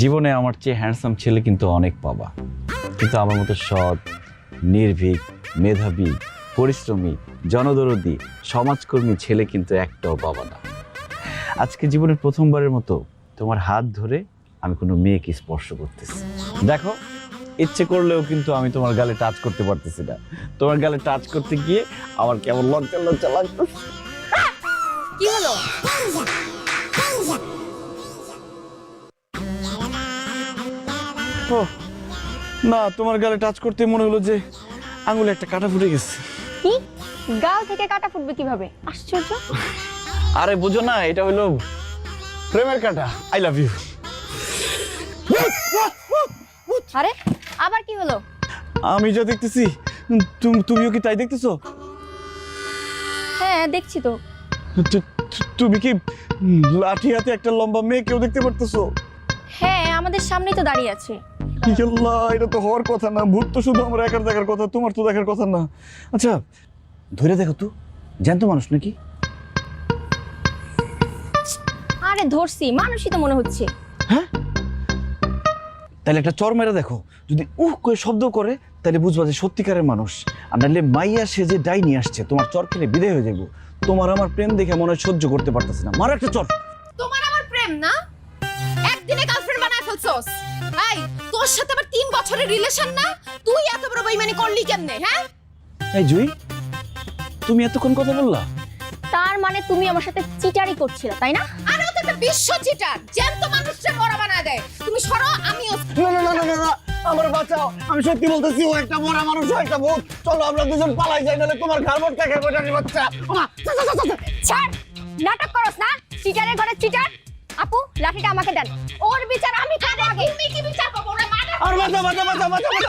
জীবনে আমার চেয়ে হ্যান্ডসাম ছেলে কিন্তু অনেক পাবা কিন্তু আমার মতো সৎ নির্ভীক মেধাবী পরিশ্রমী জনদরদি সমাজকর্মী ছেলে কিন্তু একটাও পাবা না। আজকে জীবনের প্রথমবারের মতো তোমার হাত ধরে আমি কোনো মেয়েকে স্পর্শ করতেছি। দেখো ইচ্ছে করলেও কিন্তু আমি তোমার গালে টাচ করতে পারতেছি না। তোমার গালে টাচ করতে গিয়ে আমার কেমন লজ্জা লজ্জা লাগতো কি হলো? ও না তোমার গালে টাচ করতে মনে হলো যে আঙুলে একটা কাটা ফুটে গেছে। কি? গাল থেকে কাটা ফুটবে কীভাবে? আশ্চর্য। আরে বুঝো না এটা হলো প্রেমের কাটা। আই লাভ ইউ আরে আবার কি হলো? আমি যা দেখতেছি তুম- তুমিও কি তাই দেখতেছো? হ্যাঁ দেখছি তু- তুমি কি লাঠি হাতে একটা লম্বা মেয়ে কেউ দেখতে পারতেছো? হ্যাঁ আমাদের সামনেই তো দাঁড়িয়ে আছে। এটা তো হওয়ার কথা না। ভূত তো শুধু আমার একার দেখার কথা তোমার তো দেখার কথা না। আচ্ছা ধরে দেখো তো জ্যান্ত মানুষ নাকি? আরে ধরছি মানুষই তো মনে হচ্ছে। হ্যাঁ? তাহলে একটা চর মেরে দেখো। যদি উহ করে শব্দ করে তাহলে বুঝবা যে সত্যিকারের মানুষ। আর নাহলে মাইয়া সে যে ডাই নিয়ে আসছে তোমার চর খেলে বিদায় হয়ে যাব তোমার আমার প্রেম দেখে মনে হয় সহ্য করতে পারতেছে না। মারো একটা চর। তোমার আমার প্রেম না? একদিনে বানায় ফেলছস এই তোর সাথে আবার তিন বছরের রিলেশন না? তুই এত বড় বেইমানি করলি কেমনে হ্যাঁ? এই জুই তুমি এতক্ষণ কথা বললা? তার মানে তুমি আমার সাথে চিটারি করছিলে তাই না? আরে ও তো একটা বিশ্ব চিটার জ্যান্ত মানুষকে মরা বানায় দেয়। তুমি সরো আমিও না না না না না আমার বাঁচাও। আমি সত্যি বলতেছি ও একটা মরা মানুষ ও একটা ভূত। চলো আমরা দুজন পালাই যাই নাহলে তোমার ঘর মোট থেকে গোটানি বাচ্চা? ওমা, চল, চল, চল, চল। ছাড় নাটক করস না। চিটারের ঘরে চিটার। আপু লাঠিটা আমাকে দেন ওর বিচার আমি খাবো আগে তুমি কি বিচার করবো ওরা মানে আর বাঁচা বাঁচা বাঁচা বাঁচা বাঁচা